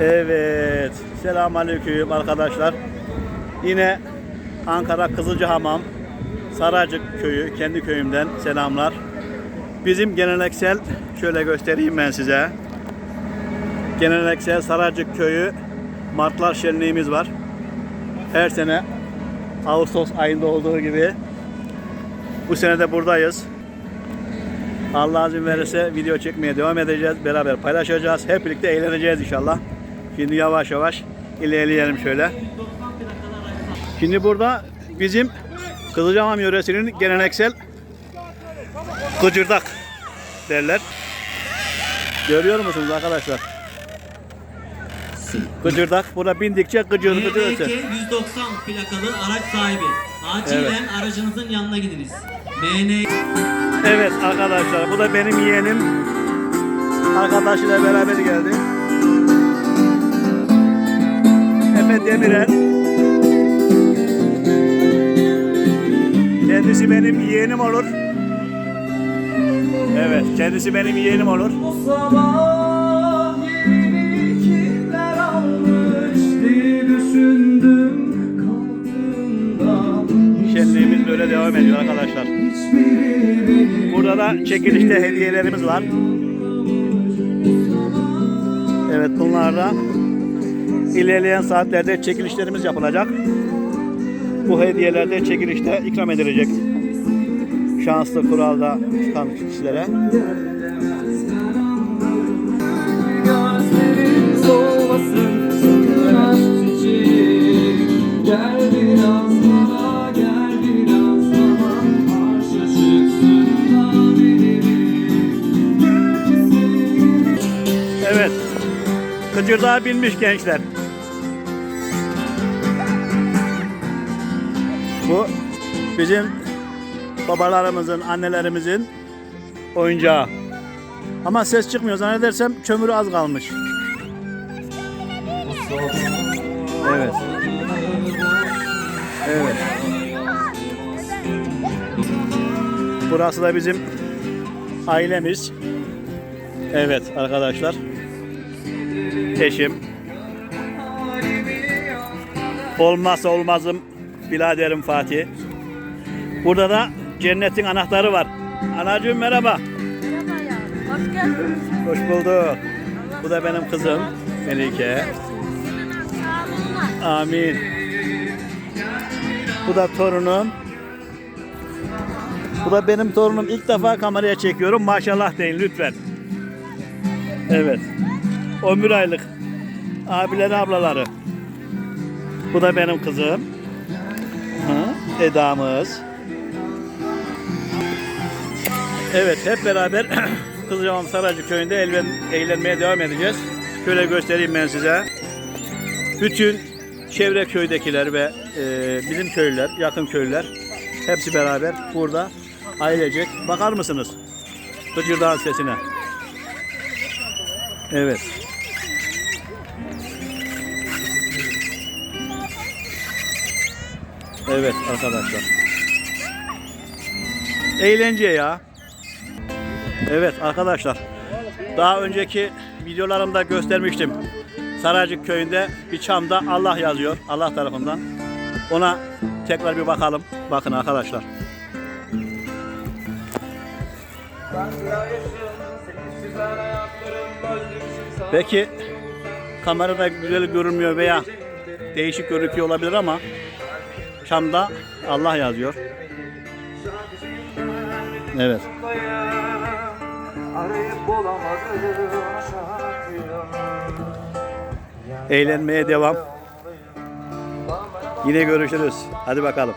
Evet. Selamünaleyküm arkadaşlar. Yine Ankara Kızılcahamam Saracık köyü, kendi köyümden selamlar. Bizim geleneksel şöyle göstereyim ben size. Geleneksel Saracık köyü Martlar şenliğimiz var. Her sene Ağustos ayında olduğu gibi bu sene de buradayız. Allah izin verirse video çekmeye devam edeceğiz. Beraber paylaşacağız. Hep birlikte eğleneceğiz inşallah. Şimdi yavaş yavaş ilerleyelim şöyle. Şimdi burada bizim Kızılcahamam yöresinin geleneksel gıcırdak derler. Görüyor musunuz arkadaşlar? Gıcırdak. Buna bindikçe gıcır gıcır öter. 190 plakalı araç sahibi. Acilen Evet. aracınızın yanına gidiniz. BN Evet arkadaşlar bu da benim yeğenim. Arkadaşıyla beraber geldi. Efe Demirel. Kendisi benim yeğenim olur. Evet kendisi benim yeğenim olur. Bu sabah yerini kimler almış diye düşündüm kalktığımda Şenliğimiz böyle devam ediyor arkadaşlar. Burada da çekilişte hediyelerimiz var. Evet bunlarla ilerleyen saatlerde çekilişlerimiz yapılacak. Bu hediyeler de çekilişte ikram edilecek. Şanslı kuralda çıkan kişilere. Kıcırdağa binmiş gençler. Bu bizim babalarımızın, annelerimizin oyuncağı. Ama ses çıkmıyor zannedersem kömürü az kalmış. Evet. Evet. Burası da bizim ailemiz. Evet arkadaşlar. Eşim. Olmazsa olmazım biraderim Fatih. Burada da cennetin anahtarı var. Anacığım merhaba. Merhaba ya. Hoş geldiniz. Hoş bulduk. Bu da benim kızım Melike. Amin. Bu da torunum. Bu da benim torunum. İlk defa kameraya çekiyorum. Maşallah deyin lütfen. Evet. 11 aylık. Abileri ablaları. Bu da benim kızım. Eda'mız. Evet hep beraber Kızılcahamam Saracı köyünde eğlenmeye devam edeceğiz. Şöyle göstereyim ben size. Bütün çevre köydekiler ve e, bizim köylüler, yakın köylüler hepsi beraber burada ailecek. Bakar mısınız? Gıcırdağın sesine. Evet. Evet arkadaşlar. Eğlence ya. Evet arkadaşlar. Daha önceki videolarımda göstermiştim. Saracık köyünde bir çamda Allah yazıyor. Allah tarafından. Ona tekrar bir bakalım. Bakın arkadaşlar. Peki kamerada güzel görünmüyor veya değişik görünüyor olabilir ama çamda Allah yazıyor. Evet. Eğlenmeye devam. Yine görüşürüz. Hadi bakalım.